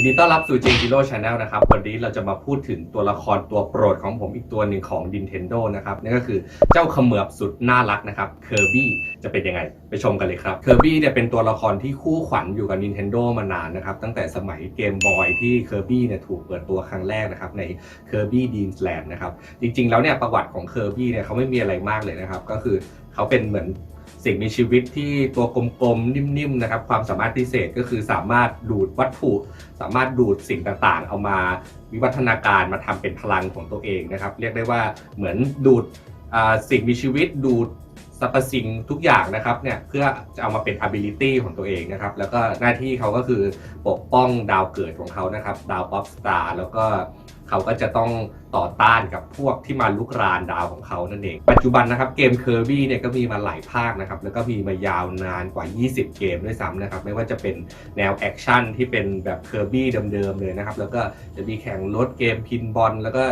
ยินดีต้อนรับสู่ J Hero Channel นะครับ วันนี้เราจะมาพูดถึงตัวละครตัวโปรดของผมอีกตัวหนึ่งของ Nintendo นะครับนั่นก็คือเจ้าเขมือบสุดน่ารักนะครับเคอร์บี้จะเป็นยังไง ไปชมกันเลยครับเคอร์บี้เนี่ยเป็นตัวละครที่คู่ขวัญอยู่กับ Nintendo มานานนะครับ ตั้งแต่สมัยเกมบอยที่เคอร์บี้เนี่ยถูกเปิดตัวครั้งแรกนะครับใน Kirby Dreams Land นะครับ จริงๆ แล้วเนี่ยประวัติของเคอร์บี้เนี่ยเขาไม่มีอะไรมากเลยนะครับ ก็คือเขาเป็นเหมือน สิ่งมีชีวิตที่ตัวกลมๆ นิ่มๆนะครับ ความสามารถพิเศษก็คือสามารถดูดวัตถุ สามารถดูดสิ่งต่างๆ เอามาวิวัฒนาการมาทำเป็นพลังของตัวเองนะครับ เรียกได้ว่าเหมือนดูดสิ่งมีชีวิตดูดสรรพสิ่งทุกอย่างนะครับเนี่ยเพื่อจะเอามาเป็น ability ของตัวเองนะครับ แล้วก็หน้าที่เขาก็คือปกป้องดาวเกิดของเขานะครับ ดาวป๊อปสตาร์แล้วก็ เขาก็จะต้องต่อต้านกับพวกที่มาลุกรานดาวของเขานั่นเอง ปัจจุบันนะครับเกม Kirby เนี่ยก็มีมาหลายภาคนะครับแล้วก็มีมายาวนานกว่า 20 เกมด้วยซ้ำนะครับไม่ว่าจะเป็นแนวแอคชั่นที่เป็นแบบ Kirby เดิมๆเลยนะครับแล้วก็จะมีแข่งรถเกมพินบอลแล้วก็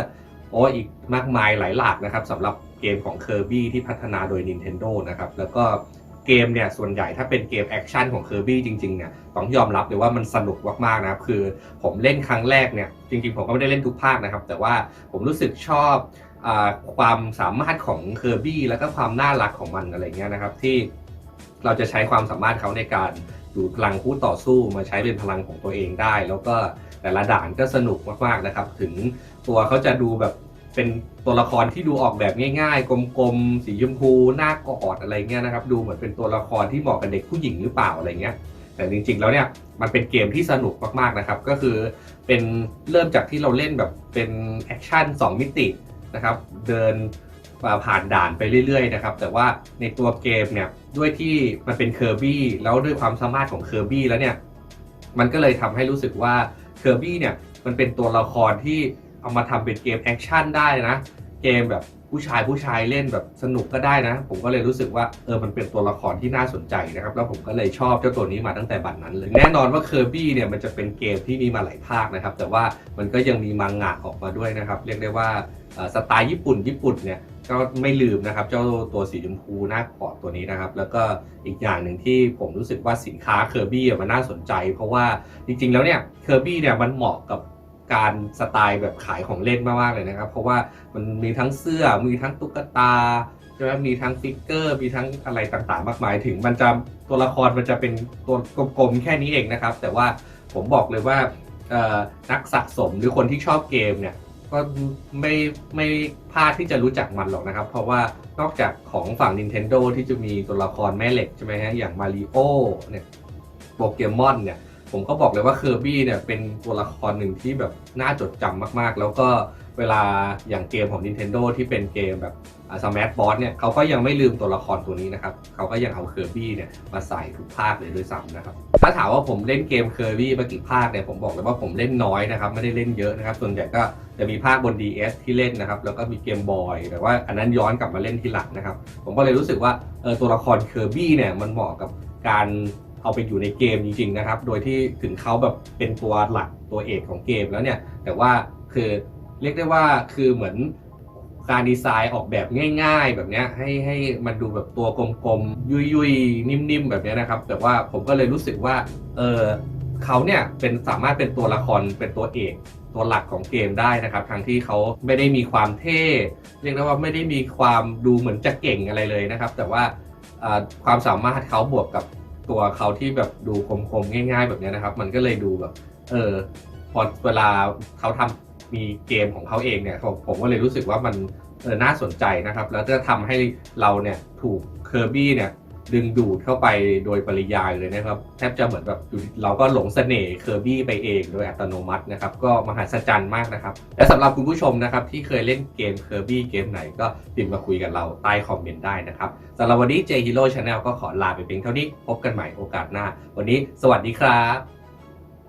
โอ้อีกมากมายหลายหลากนะครับสำหรับเกมของ Kirby ที่พัฒนาโดย Nintendo นะครับแล้วก็ เกมเนี่ยส่วนใหญ่ถ้าเป็นเกมแอคชั่นของ Kirby จริงๆเนี่ยต้องยอมรับเลยว่ามันสนุกมากๆนะครับคือผมเล่นครั้งแรกเนี่ยจริง ๆ ผมก็ไม่ได้เล่นทุกภาคนะครับ แต่ว่าผมรู้สึกชอบอาความสามารถของ Kirby แล้วก็ความน่ารักของมันอะไรเงี้ยนะครับที่เราจะใช้ความสามารถเขาในการดูดพลังคู่ต่อสู้มาใช้เป็นพลังของตัวเองได้ แล้วก็แต่ละด่านก็สนุกมากๆนะครับ ถึงตัวเขาจะดูแบบ เป็นตัวละครที่ดูออกแบบง่ายๆ กลมๆ สีชมพูหน้ากอดอะไรเงี้ยนะครับ ดูเหมือนเป็นตัวละครที่เหมาะกับเด็กผู้หญิงหรือเปล่าอะไรเงี้ย แต่จริงๆแล้วเนี่ยมันเป็นเกมที่สนุกมากๆนะครับ ก็คือเป็นเริ่มจากที่เราเล่นแบบเป็นแอคชั่น2 มิตินะครับ เดินผ่านด่านไปเรื่อยๆนะครับ แต่ว่าในตัวเกมเนี่ยด้วยที่มันเป็นเคอร์บี้แล้วด้วยความสามารถของเคอร์บี้แล้วเนี่ยมันก็เลยทำให้รู้สึกว่าเคอร์บี้เนี่ยมันเป็นตัวละครที่ เอามาทำเป็นเกมแอคชั่นได้นะ เกมแบบผู้ชายผู้ชายเล่นแบบสนุกก็ได้นะ ผมก็เลยรู้สึกว่าเออมันเป็นตัวละครที่น่าสนใจนะครับ แล้วผมก็เลยชอบเจ้าตัวนี้มาตั้งแต่บัดนั้นเลย แน่นอนว่าเคอร์บี้เนี่ยมันจะเป็นเกมที่มีมาหลายภาคนะครับ แต่ว่ามันก็ยังมีมังงะออกมาด้วยนะครับ เรียกได้ว่าสไตล์ญี่ปุ่นญี่ปุ่นเนี่ยก็ไม่ลืมนะครับ เจ้าตัวสีชมพูหน้ากอดตัวนี้นะครับ แล้วก็อีกอย่างหนึ่งที่ผมรู้สึกว่าสินค้าเคอร์บี้มันน่าสนใจ เพราะว่าจริงๆแล้วเนี่ยเคอร์บี้เนี่ยมันเหมาะกับ การสไตล์แบบขายของเล่นมากๆเลยนะครับ เพราะว่ามันมีทั้งเสื้อมีทั้งตุ๊กตาใช่ไหมมีทั้งฟิกเกอร์ มีทั้งอะไรต่างๆ มากมายถึงมันจะตัวละครมันจะเป็นตัวกลมๆแค่นี้เองนะครับ แต่ว่าผมบอกเลยว่านักสะสมหรือคนที่ชอบเกมเนี่ยก็ไม่ไม่พลาดที่จะรู้จักมันหรอกนะครับ เพราะว่านอกจากของฝั่ง Nintendo ที่จะมีตัวละครแม่เหล็กใช่ไหมฮะอย่างมาริโอเนี่ยโปเกมอนเนี่ย ผมก็บอกเลยว่าเคอร์บี้เนี่ยเป็นตัวละครหนึ่งที่แบบน่าจดจำมากๆ แล้วก็เวลาอย่างเกมของ Nintendo ที่เป็นเกมแบบสมาร์ทบอสเนี่ยเขาก็ยังไม่ลืมตัวละครตัวนี้นะครับเขาก็ยังเอาเคอร์บี้เนี่ยมาใส่ทุกภาคเลยด้วยซ้ำนะครับถ้าถามว่าผมเล่นเกมเคอร์บี้มากี่ภาคเนี่ยผมบอกเลยว่าผมเล่นน้อยนะครับไม่ได้เล่นเยอะนะครับส่วนใหญ่ก็จะมีภาคบน DS ที่เล่นนะครับแล้วก็มีเกมบอยแต่ว่าอันนั้นย้อนกลับมาเล่นทีหลังนะครับผมก็เลยรู้สึกว่าเออตัวละครเคอร์บี้เนี่ยมันเหมาะกับการ เอาไปอยู่ในเกมจริงๆนะครับ โดยที่ถึงเขาแบบเป็นตัวหลักตัวเอกของเกมแล้วเนี่ย แต่ว่าคือเรียกได้ว่าคือเหมือนการดีไซน์ออกแบบง่าย ๆ แบบเนี้ยให้ให้มันดูแบบตัวกลมๆ ยุยๆ นิ่มๆ แบบเนี้ยนะครับ แต่ว่าผมก็เลยรู้สึกว่าเออเขาเนี่ยเป็นสามารถเป็นตัวละครเป็นตัวเอกตัวหลักของเกมได้นะครับทั้งที่เขาไม่ได้มีความเท่เรียกได้ว่าไม่ได้มีความดูเหมือนจะเก่งอะไรเลยนะครับ แต่ว่าความสามารถเขาบวกกับ ตัวเขาที่แบบดูคมๆง่าย ๆ แบบนี้นะครับ มันก็เลยดูแบบ เออพอเวลาเขาทำมีเกมของเขาเองเนี่ยผมผมก็เลยรู้สึกว่ามันเออน่าสนใจนะครับ แล้วจะทำให้เราเนี่ยถูกเคอร์บี้เนี่ย ดึงดูดเข้าไปโดยปริยายเลยนะครับ แทบจะเหมือนแบบเราก็หลงเสน่ห์เคอร์บี้ไปเองโดยอัตโนมัตินะครับ ก็มหัศจรรย์มากนะครับ และสำหรับคุณผู้ชมนะครับ ที่เคยเล่นเกมเคอร์บี้เกมไหนก็พิมพ์มาคุยกับเราใต้คอมเมนต์ได้นะครับสำหรับวันนี้ J Hero Channel ก็ขอลาไปเพียงเท่านี้พบกันใหม่โอกาสหน้า วันนี้ สวัสดีครับ